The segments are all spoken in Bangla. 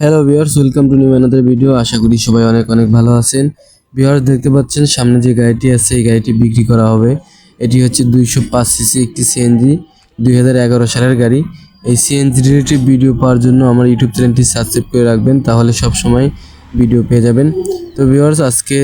Hello viewers welcome to new another video আশা করি সবাই অনেক অনেক ভালো আছেন। ভিউয়ার্স দেখতে পাচ্ছেন সামনে যে গাড়িটি আছে, এই গাড়িটি বিক্রি করা হবে। এটি হচ্ছে দুইশো পাঁচ সিসি একটি সিএনজি দুই হাজার এগারো সালের গাড়ি। এই সিএনজি রিলেটেড ভিডিও পাওয়ার জন্য আমার ইউটিউব চ্যানেলটি সাবস্ক্রাইব করে রাখবেন, তাহলে সব সময় ভিডিও পেয়ে যাবেন। তো ভিউয়ার্স আজকে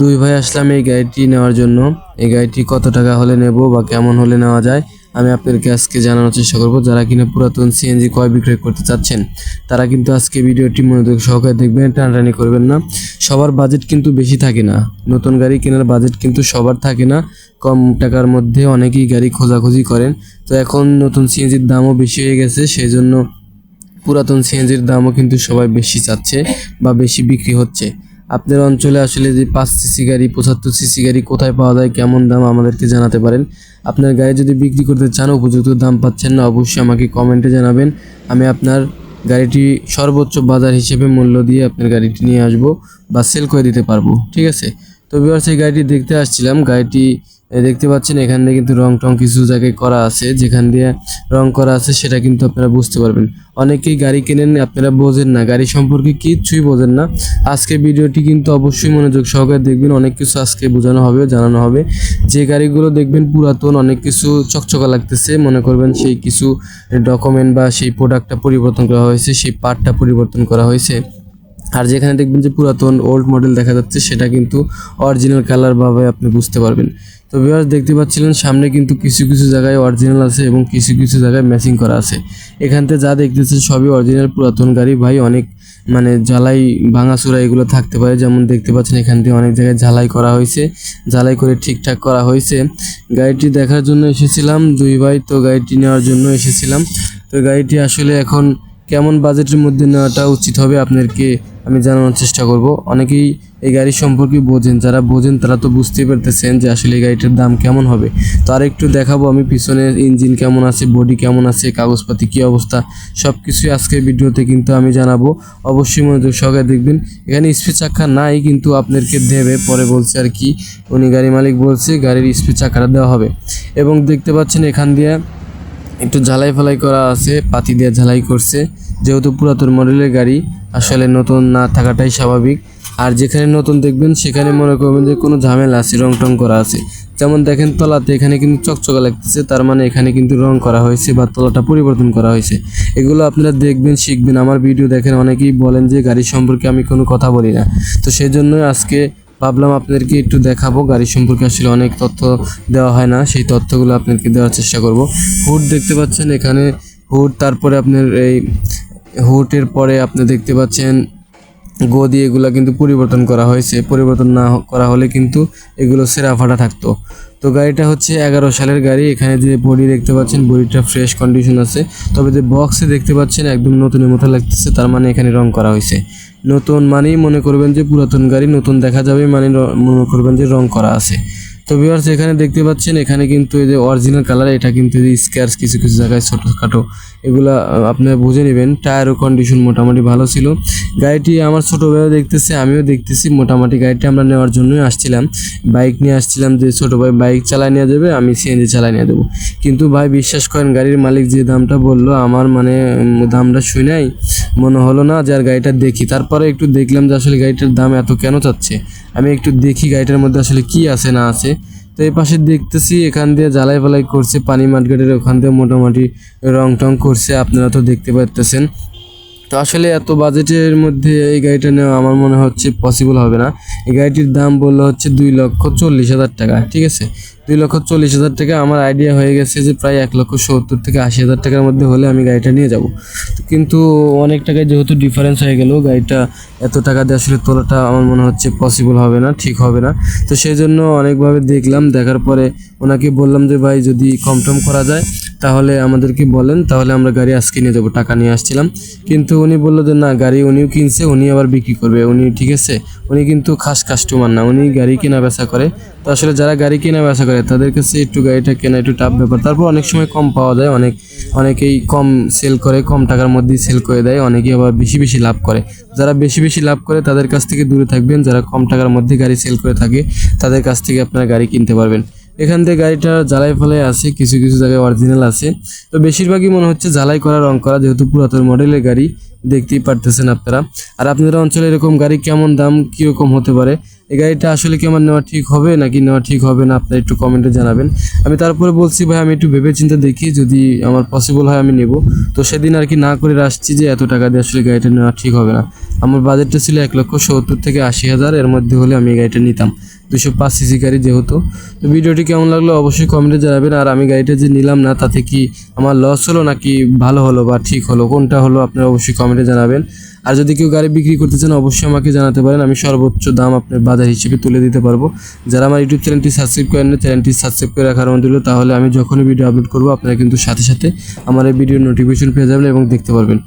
দুই ভাই আসলাম এই গাড়িটি নেওয়ার জন্য। এই গাড়িটি কত টাকা হলে নেব বা কেমন হলে নেওয়া যায় আমি আপনাদেরকে আজকে জানানোর চেষ্টা করব, যারা কিনা পুরাতন সিএনজি ক্রয় বিক্রয় করতে চাচ্ছেন, তারা কিন্তু আজকে ভিডিওটি মনোযোগ সহকারে দেখবেন, টানাটানি করবেন না। সবার বাজেট কিন্তু বেশি থাকে না। নতুন গাড়ি কেনার বাজেট কিন্তু সবার থাকে না। কম টাকার মধ্যে অনেকেই গাড়ি খোঁজাখুঁজি করেন। তো এখন নতুন সিএনজির দামও বেশি হয়ে গেছে সেই জন্য পুরাতন সিএনজির দামও কিন্তু সবাই বেশি চাচ্ছে বা বেশি বিক্রি হচ্ছে। আপনার অঞ্চলে আসলে যে পাঁচ সিসি গাড়ি, পঁচাত্তর সিসি গাড়ি কোথায় পাওয়া যায়, কেমন দাম আমাদেরকে জানাতে পারেন। আপনার গাড়ি যদি বিক্রি করতে চান, উপযুক্ত দাম পাচ্ছেন না, অবশ্যই আমাকে কমেন্টে জানাবেন। আমি আপনার গাড়িটি সর্বোচ্চ বাজার হিসেবে মূল্য দিয়ে আপনার গাড়িটি নিয়ে আসব বা সেল করে দিতে পারব, ঠিক আছে? তো বিবার সেই গাড়িটি দেখতে আসছিলাম। গাড়িটি দেখতে পাচ্ছেন, এখান কিন্তু রং টং কিছু জায়গায় করা আছে। যেখান দিয়ে রং করা আছে, সেটা কিন্তু আপনারা বুঝতে পারবেন। অনেকেই গাড়ি কেনেন, আপনারা বোঝেন না। গাড়ি সম্পর্কে কিচ্ছুই বোঝেন না। আজকে ভিডিওটি কিন্তু অবশ্যই মনোযোগ সহকারে দেখবেন। অনেক কিছু আজকে বোঝানো হবে, জানানো হবে। যে গাড়িগুলো দেখবেন পুরাতন, অনেক কিছু চকচকা লাগতেছে। মনে করবেন সেই কিছু ডকুমেন্ট বা সেই প্রোডাক্টটা পরিবর্তন করা হয়েছে, সেই পার্টটা পরিবর্তন করা হয়েছে। আর যেখানে দেখবেন যে পুরাতন ওল্ড মডেল দেখা যাচ্ছে, সেটা কিন্তু অরিজিনাল কালার ভাবে আপনি বুঝতে পারবেন। তো ভিউয়ার্স দেখতে পাচ্ছিলেন, সামনে কিন্তু কিছু কিছু জায়গায় অরিজিনাল আছে এবং কিছু কিছু জায়গায় ম্যাচিং করা আছে। এখান থেকে যা দেখতেছেন, সবই অরিজিনাল পুরাতন গাড়ি। ভাই, অনেক মানে ঝালাই ভাঙাচোরা এগুলো থাকতে পারে। যেমন দেখতে পাচ্ছেন, এখান থেকে অনেক জায়গায় ঝালাই করা হয়েছে। ঝালাই করে ঠিকঠাক করা হয়েছে। গাড়িটি দেখার জন্য এসেছিলাম, দুই ভাই, তো গাড়িটি নেওয়ার জন্য এসেছিলাম। তো গাড়িটি আসলে এখন কেমন বাজেটের মধ্যে নেওয়াটা উচিত হবে, আপনাদেরকে আমি জানানোর চেষ্টা করব। অনেকেই এই গাড়ি সম্পর্কে বোঝেন, যারা বোঝেন তারা তো বুঝতেই পারতেছেন যে আসলে এই গাড়িটার দাম কেমন হবে। তো আর একটু দেখাবো আমি পিছনের ইঞ্জিন কেমন আছে, বডি কেমন আছে, কাগজপাতি কী অবস্থা সব কিছুই আজকের ভিডিওতে কিন্তু আমি জানাব। অবশ্যই মনোযোগ সহকারে দেখবেন। এখানে স্পিড চাকা নাই, কিন্তু আপনাদেরকে দেবে, পরে বলছে আর কি। উনি গাড়ি মালিক বলছে গাড়ির স্পিড চাকাটা দেওয়া হবে। এবং দেখতে পাচ্ছেন এখান দিয়ে একটু ঝালাই ফালাই করা আছে, পাতি দিয়ে ঝালাই করছে। যেহেতু পুরাতন মডেলের গাড়ি, আসলে নতুন না থাকাটাই স্বাভাবিক। আর যেখানে নতুন দেখবেন, সেখানে মনে করবেন যে কোনো ঝামেলা আছে রং টং করা আছে। যেমন দেখেন, তলাতে এখানে কিন্তু চকচকা লাগতেছে, তার মানে এখানে কিন্তু রং করা হয়েছে বা তলাটা পরিবর্তন করা হয়েছে। এগুলো আপনারা দেখবেন, শিখবেন। আমার ভিডিও দেখেন, অনেকেই বলেন যে গাড়ি সম্পর্কে আমি কোনো কথা বলি না। তো সেই জন্য আজকে ভাবলাম আপনাদেরকে একটু দেখাবো, গাড়ি সম্পর্কে আসলে অনেক তথ্য দেওয়া হয় না, সেই তথ্যগুলো আপনাদেরকে দেওয়ার চেষ্টা করব। হুড দেখতে পাচ্ছেন এখানে। হুড, তারপরে আপনার এই হুটের পরে আপনি দেখতে পাচ্ছেন গদি এগুলো কিন্তু পরিবর্তন করা হয়েছে। পরিবর্তন না করা হলে কিন্তু এগুলো সেরা ফাটা থাকতো। তো গাড়িটা হচ্ছে এগারো সালের গাড়ি। এখানে যে বডি দেখতে পাচ্ছেন, বডিটা ফ্রেশ কন্ডিশন আছে। তবে যে বক্সে দেখতে পাচ্ছেন, একদম নতুনের মতো লাগতেছে। তার মানে এখানে রং করা হয়েছে। নতুন মানেই মনে করবেন যে পুরাতন গাড়ি, নতুন দেখা যাবে মানে মনে করবেন যে রং করা আছে। তো ভিউয়ার্স এখানে দেখতে পাচ্ছেন, এখানে কিন্তু এই যে অরিজিনাল কালার এটা কিন্তু এই যে স্ক্র্যাচ কিছু কিছু জায়গায় ছোটোখাটো, এগুলা আপনারা বুঝে নেবেন। টায়ারও কন্ডিশন মোটামুটি ভালো ছিল। গাড়িটি আমার ছোটো ভাইও দেখতেছে, আমিও দেখতেছি। মোটামুটি গাড়িটি আমরা নেওয়ার জন্যই আসছিলাম। বাইক নিয়ে আসছিলাম যে ছোটো ভাই বাইক চালায় নিয়ে যাবে, আমি সিএনজি চালায় নিয়ে দেবো কিন্তু ভাই, বিশ্বাস করেন, গাড়ির মালিক যে দামটা বলল, আমার মানে দামটা শুই নাই। মনে হলো না যে আর গাড়িটা দেখি। তারপরে একটু দেখলাম যে আসলে গাড়িটার দাম এত কেন চাচ্ছে? আমি একটু দেখি গাড়িটার মধ্যে আসলে কি আছে, না আছে। তো এই পাশে দেখতেছি, এখান দিয়ে জ্বালাই ফালাই করছে, পানি মার্কেটের ওখান দিয়ে মোটামুটি রং টং করছে, আপনারা তো দেখতে পাচ্তেছেন তো আসলে এত বাজেটের মধ্যে এই গাড়িটা নেওয়া আমার মনে হচ্ছে পসিবল হবে না। এই গাড়িটির দাম বলল হচ্ছে দুই লক্ষ চল্লিশ হাজার টাকা, ঠিক আছে? দুই লক্ষ চল্লিশ হাজার টাকা আমার আইডিয়া হয়ে গেছে যে প্রায় এক লক্ষ সত্তর থেকে আশি হাজার টাকার মধ্যে হলে আমি গাড়িটা নিয়ে যাব। কিন্তু অনেক টাকায় যেহেতু ডিফারেন্স হয়ে গেল, গাড়িটা এত টাকা দিয়ে আসলে তোলাটা আমার মনে হচ্ছে পসিবল হবে না, ঠিক হবে না। তো সেই জন্য অনেকভাবে দেখলাম, দেখার পরে ওনাকে বললাম যে, ভাই, যদি কম টম করা যায়, তাহলে আমাদেরকে বলেন, তাহলে আমরা গাড়ি আজকে নিয়ে যাব। টাকা নিয়ে আসছিলাম। কিন্তু উনি বলল যে, না, গাড়ি উনিও কিনছে, উনি আবার বিক্রি করবে। উনি, ঠিক আছে? উনি কিন্তু খাস কাস্টমার না, উনি গাড়ি কেনা বেচা করে। তো আসলে যারা গাড়ি কেনা বেচা করে তাদের কাছে একটু গাড়িটা কেনা একটু টাফ ব্যাপার। তারপর অনেক সময় কম পাওয়া যায়, অনেক, অনেকেই কম সেল করে, কম টাকার মধ্যেই সেল করে দেয়, অনেকেই আবার বেশি বেশি লাভ করে। যারা বেশি বেশি লাভ করে, তাদের কাছ থেকে দূরে থাকবেন, যারা কম টাকার মধ্যে গাড়ি সেল করে থাকে, তাদের কাছ থেকে আপনারা গাড়ি কিনতে পারবেন। এখান থেকে গাড়িটা জ্বালাই ফালাই আছে, কিছু কিছু জায়গায় অরিজিনাল আছে। তো বেশিরভাগই মনে হচ্ছে জ্বালাই করা, রং করা, যেহেতু পুরাতন মডেলের গাড়ি, দেখতেই পারতেছেন আপনারা। আর আপনাদের অঞ্চলে এরকম গাড়ি কেমন দাম, কীরকম হতে পারে এই গাড়িটা আসলে কি আমার নেওয়া ঠিক হবে নাকি নেওয়া ঠিক হবে না আপনারা একটু কমেন্টে জানাবেন। আমি তারপরে বলছি, ভাই, আমি একটু ভেবে চিন্তে দেখি যদি আমার পসিবল হয় আমি নেব। তো সেদিন আর কি না করে আসছি যে এত টাকা দিয়ে আসলে গাড়িটা নেওয়া ঠিক হবে না। আমার বাজেটটা ছিল এক লক্ষ সত্তর থেকে আশি হাজার, এর মধ্যে হলে আমি এই গাড়িটা নিতাম। দুশো পাঁচ সিসি গাড়ি যেহেতু। তো ভিডিওটি কেমন লাগল অবশ্যই কমেন্টে জানাবেন। আর আমি গাড়িটা যে নিলাম না, তাতে কি আমার লস হলো নাকি ভালো হলো বা ঠিক হলো? কোনটা হলো আপনারা অবশ্যই কমেন্টে জানাবেন। আর যদি কেউ গাড়ি বিক্রি করতে চান, অবশ্যই আমাকে জানাতে পারেন। আমি সর্বোচ্চ দাম আপনার বাজার হিসেবে তুলে দিতে পারব। যারা আমার ইউটিউব চ্যানেলটি সাবস্ক্রাইব করেন না চ্যানেলটি সাবস্ক্রাইব করে রাখার মধ্যে হলো তাহলে আমি যখনই ভিডিও আপলোড করব, আপনারা কিন্তু সাথে সাথে আমার এই ভিডিওর নোটিফিকেশন পেয়ে যাবেন এবং দেখতে পারবেন।